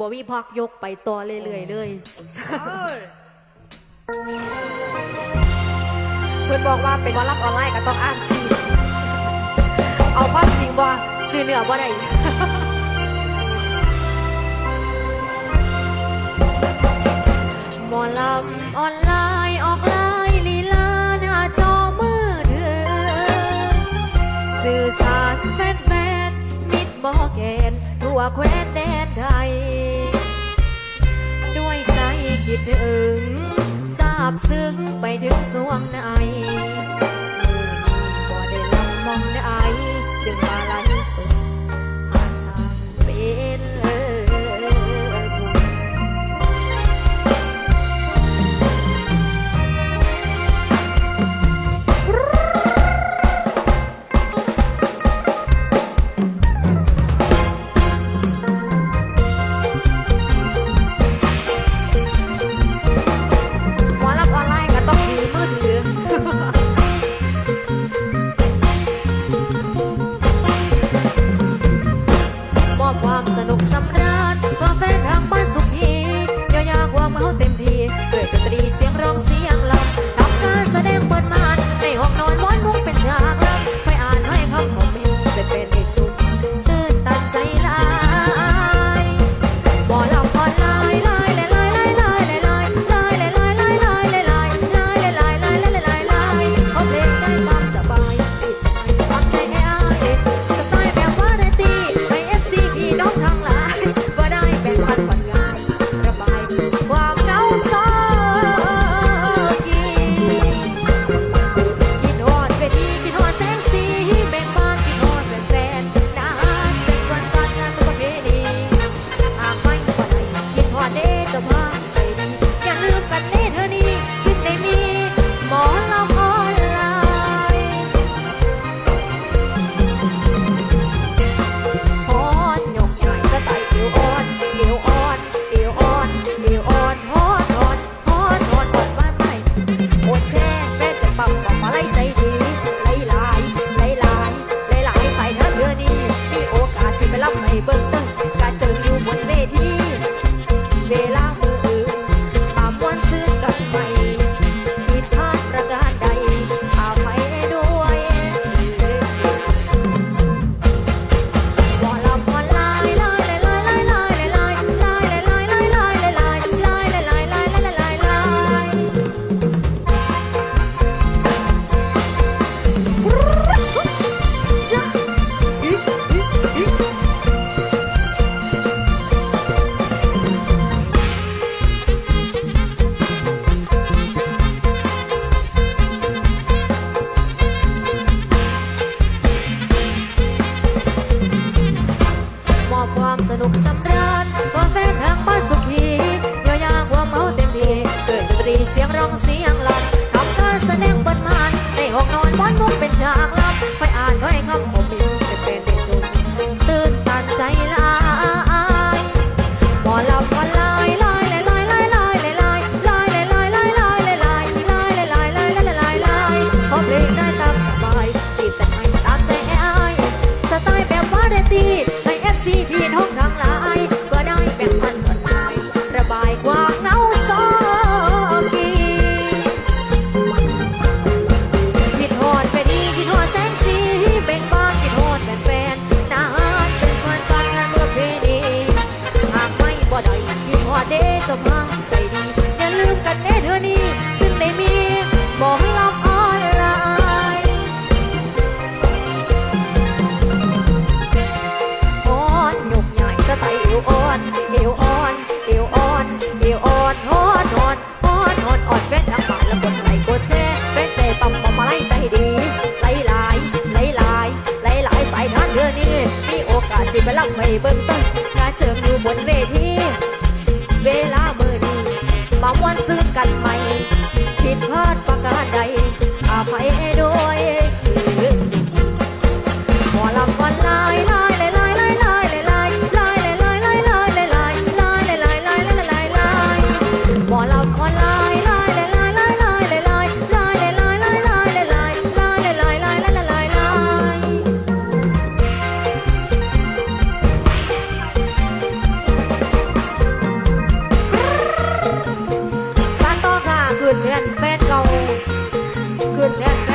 บ่มีพักยกไปต่อเรื่อยๆเลยเพื่อนบอกว่าเป็นวอลลับออนไลน์ก็ต้องอ่านสิเอาความจริงว่าซื้อเนือบ่ได้หมอลำออนไลน์ออกไลน์ลีลาหน้าจอมือถือสื่อสารแฟนแฟนมิดมอเกนทั่วแคว้นแดนไทย คิดถึงทราบซึ้งไปถึงสวงใน ม่ทางป้าสุขีก็อยากว่เมาเต็มทีเกิดดนตรีเสียงร้องเสียงลำทำท่าแสดงบนมานในห้องนอนม้อนมุกเป็นฉากลำไป นี่เบิ้องต้นกาเจิมอยู่บนเวที เวลาเมื่อดีมาวันซึ้งกันใหม่ ผิดพลาดประการใดอาภัยด้วยหมอลำวันลายลา นแทนแฟนเก่าคืนแทน